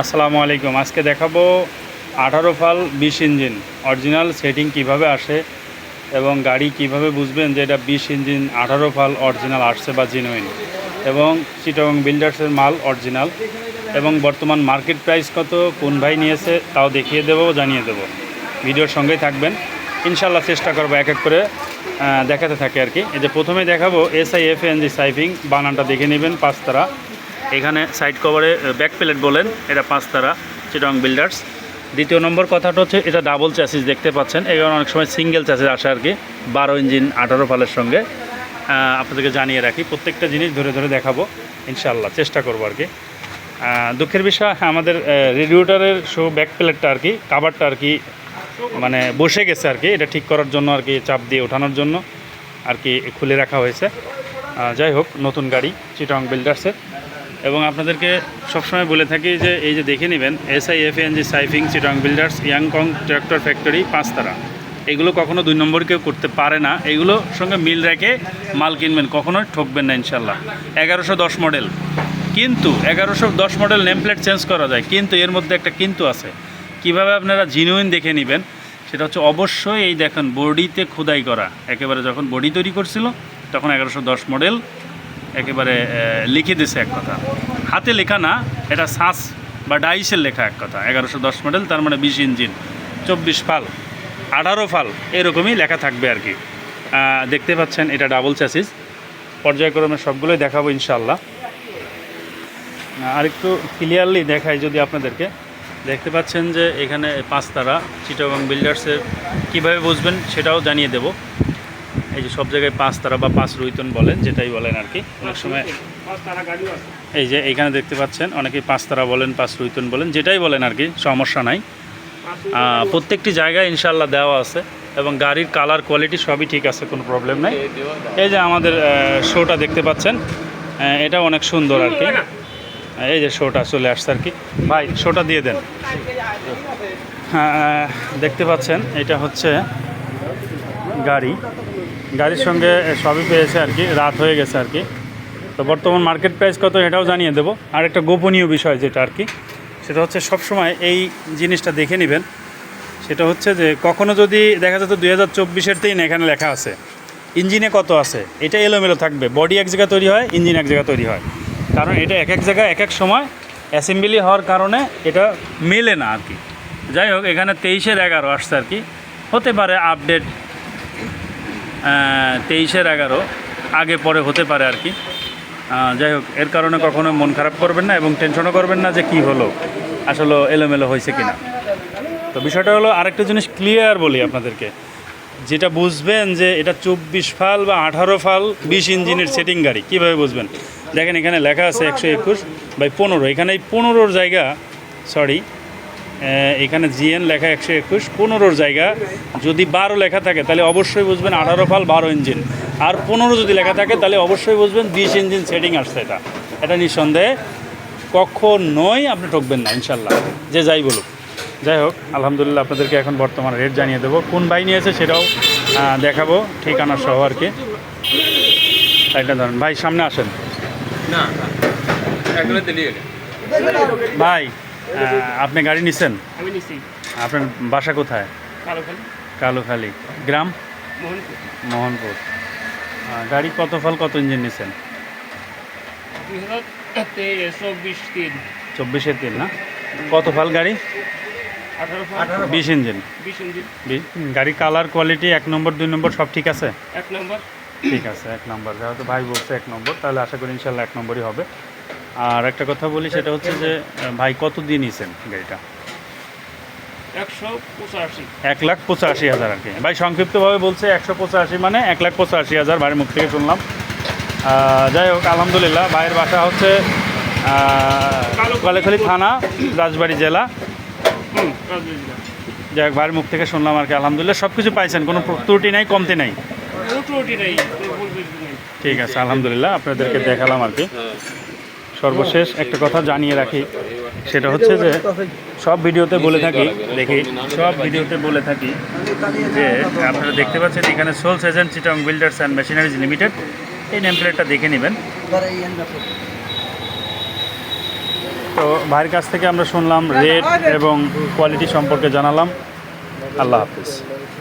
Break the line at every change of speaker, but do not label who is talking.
আসসালামু আলাইকুম। আজকে দেখাবো আঠারো ফাল বিশ ইঞ্জিন। অরিজিনাল সেটিং কীভাবে আসে এবং গাড়ি কীভাবে বুঝবেন যে এটা বিশ ইঞ্জিন, আঠারো ফাল অরিজিনাল আসছে বা জেনুইন এবং চিটং বিল্ডার্সের মাল অরিজিনাল এবং বর্তমান মার্কেট প্রাইস কত, কোন ভাই নিয়েছে তাও দেখিয়ে দেবো, জানিয়ে দেবো। ভিডিওর সঙ্গেই থাকবেন। ইনশাল্লাহ চেষ্টা করব এক এক করে দেখাতে থাকে আর কি। এই যে প্রথমে দেখাবো S I F N G সাইফিং বানানটা দেখে নেবেন পাঁচতারা এখানে সাইড কভারে ব্যাক প্লেট বলেন, এটা পাঁচতারা চিটং বিল্ডার্স দ্বিতীয় নম্বর কথাটা হচ্ছে, এটা ডাবল চ্যাসিস দেখতে পাচ্ছেন। এখানে অনেক সময় সিঙ্গেল চ্যাসিস আসে আর কি, বারো ইঞ্জিন আঠারো ফালের সঙ্গে। আপনাদেরকে জানিয়ে রাখি, প্রত্যেকটা জিনিস ধরে ধরে দেখাবো ইনশাল্লাহ চেষ্টা করব আর কি। দুঃখের বিষয়, আমাদের রেডিওটারের শো ব্যাক প্লেটটা আর কি কাভারটা আর কি মানে বসে গেছে আর কি, এটা ঠিক করার জন্য আর কি, চাপ দিয়ে ওঠানোর জন্য আর কি, খুলে রাখা হয়েছে। যাই হোক, নতুন গাড়ি চিটং বিল্ডার্সের এবং আপনাদেরকে সবসময় বলে থাকি যে এই যে দেখে নেবেন G Saifing Chitong builders Yangkong tractor factory পাঁচতারা এগুলো কখনো দুই নম্বর কেউ করতে পারে না। এগুলো সঙ্গে মিল রেখে মাল কিনবেন কখনোই ঠকবেন না ইনশাল্লাহ এগারোশো দশ মডেল। কিন্তু এগারোশো দশ মডেল নেম প্লেট চেঞ্জ করা যায়। কিন্তু এর মধ্যে একটা কিন্তু আছে। কীভাবে আপনারা জিনুইন দেখে নেবেন, সেটা হচ্ছে অবশ্যই এই দেখেন, বডিতে খোদাই করা। একেবারে যখন বডি তৈরি করছিল, তখন এগারোশো দশ মডেল একেবারে লিখে দিছে এক কথা। হাতে লেখা না, এটা সাস বা ডাইসের লেখা এক কথা। এগারোশো দশ মডেল, তার মানে বিশ ইঞ্জিন, চব্বিশ ফাল, আঠারো ফাল, এরকমই লেখা থাকবে আর কি। দেখতে পাচ্ছেন, এটা ডাবল চ্যাসিস পর্যায়ক্রমে সবগুলোই দেখাবো ইনশাল্লাহ আর একটু ক্লিয়ারলি দেখাই যদি আপনাদেরকে। দেখতে পাচ্ছেন যে এখানে পাঁচতারা চিটাগং বিল্ডার্সের কীভাবে বুঝবেন সেটাও জানিয়ে দেব। এই যে সব জায়গায় পাঁচতারা বা পাঁচ রুইতন বলেন যেটাই বলেন আর কি অনেক সময় এই যে এখানে দেখতে পাচ্ছেন অনেকেই পাঁচতারা বলেন পাঁচ রুইতন বলেন যেটাই বলেন আর কি সমস্যা নাই। প্রত্যেকটি জায়গায় ইনশাল্লাহ দেওয়া আছে এবং গাড়ির কালার কোয়ালিটি সবই ঠিক আছে কোনো প্রবলেম নাই। এই যে আমাদের শোটা দেখতে পাচ্ছেন এটা অনেক সুন্দর আর কি। এই যে শোটা চলে আসছে আর কি। ভাই শোটা দিয়ে দেন। হ্যাঁ, দেখতে পাচ্ছেন এটা হচ্ছে গাড়ি। গাড়ির সঙ্গে সবই পেয়েছে আর কি, রাত হয়ে গেছে আর কি। তো বর্তমান মার্কেট প্রাইস কত এটাও জানিয়ে দেবো। আর একটা গোপনীয় বিষয় যেটা আর কি, সেটা হচ্ছে সবসময় এই জিনিসটা দেখে নেবেন। সেটা হচ্ছে যে কখনো যদি দেখা যেত দুই হাজার চব্বিশের দিন এখানে লেখা আছে, ইঞ্জিনে কত আছে, এটা এলোমেলো থাকবে। বডি এক জায়গায় তৈরি হয়, ইঞ্জিন এক জায়গায় তৈরি হয়। কারণ এটা এক এক জায়গায় এক এক সময় অ্যাসেম্বলি হওয়ার কারণে এটা মেলে না আর কি। যাই হোক, এখানে তেইশের এগারো আসছে আর কি। হতে পারে আপডেট তেইশের এগারো। আগে, পরে হতে পারে আর কি। যাই হোক, এর কারণে কখনো মন খারাপ করবেন না এবং টেনশনও করবেন না যে কি হলো, আসলে এলোমেলো হয়েছে কিনা। তো বিষয়টা হলো আরেকটা জিনিস ক্লিয়ার বলি আপনাদেরকে। যেটা বুঝবেন যে এটা চব্বিশ ফাল বা আঠারো ফাল বিশ ইঞ্জিনের সেটিং গাড়ি, কীভাবে বুঝবেন? দেখেন এখানে লেখা আছে একশো একুশ বাই পনেরো। এখানে এই পনেরোর জায়গা সরি এখানে জিএন লেখা একশো একুশ পনেরোর জায়গা। যদি বারো লেখা থাকে তাহলে অবশ্যই বুঝবেন আঠারো ফাল বারো ইঞ্জিন। আর পনেরো যদি লেখা থাকে তাহলে অবশ্যই বুঝবেন বিশ ইঞ্জিন সেটিং আসছে এটা। এটা নিঃসন্দেহে কখনোই আপনি ঠকবেন না ইনশাল্লাহ যে যাই বলুক। যাই হোক আলহামদুলিল্লাহ আপনাদেরকে এখন বর্তমান রেট জানিয়ে দেবো। কোন ভাই নিয়েছে সেটাও দেখাবো ঠিকানা সহ আর কি। একটা ধরেন ভাই সামনে আসেন।
না।
ভাই আপনি গাড়ি নিছেন?
আমি নিছি।
আপনার বাসা কোথায়?
কালো খালি
কালুখালী। গ্রাম?
মোহনপুর।
মোহনপুর। গাড়ি কত ফল কত ইঞ্জিন নিছেন?
চব্বিশ তিন।
চব্বিশের তিন না? কত ফাল গাড়ি? বিশ ইঞ্জিন।
বিশ ইঞ্জিন।
বি- গাড়ির কালার কোয়ালিটি এক নম্বর দুই নম্বর সব ঠিক আছে?
এক নম্বর।
ঠিক আছে এক নম্বর। যেহেতু ভাই বলছে এক নম্বর তাহলে আশা করি ইনশাল্লাহ এক নম্বরই হবে। আর একটা কথা বলি সেটা হচ্ছে যে ভাই কত দিয়ে নিয়েছেন গাড়িটা?
একশো পঁচাশি।
এক লাখ পঁচাশি হাজার আর কি। ভাই সংক্ষিপ্তভাবে বলছে একশো পঁচাশি মানে এক লাখ পঁচাশি হাজার ভাইয়ের মুখ থেকে শুনলাম। যাই হোক আলহামদুলিল্লাহ ভাইয়ের বাসা হচ্ছে কালেখালি থানা রাজবাড়ি জেলা।
হুম রাজবাড়ি জেলা।
যাই হোক ভাইয়ের মুখ থেকে শুনলাম আর কি আলহামদুলিল্লাহ সব কিছু পাইছেন কোনো ত্রুটি নাই কমতি
নাই।
ঠিক আছে আলহামদুলিল্লাহ আপনাদেরকে দেখালাম আর কি। সর্বশেষ একটা কথা জানিয়ে রাখি, সেটা হচ্ছে যে সব ভিডিওতে বলে থাকি, দেখি, সব ভিডিওতে বলে থাকি যে আপনারা দেখতে পাচ্ছেন এখানে soles agent Chittagong builders and machineries limited এই নেম প্লেটটা দেখে নেবেন। তো ভাইয়ের কাছ থেকে আমরা শুনলাম রেট এবং কোয়ালিটি সম্পর্কে জানালাম। আল্লাহ হাফিজ।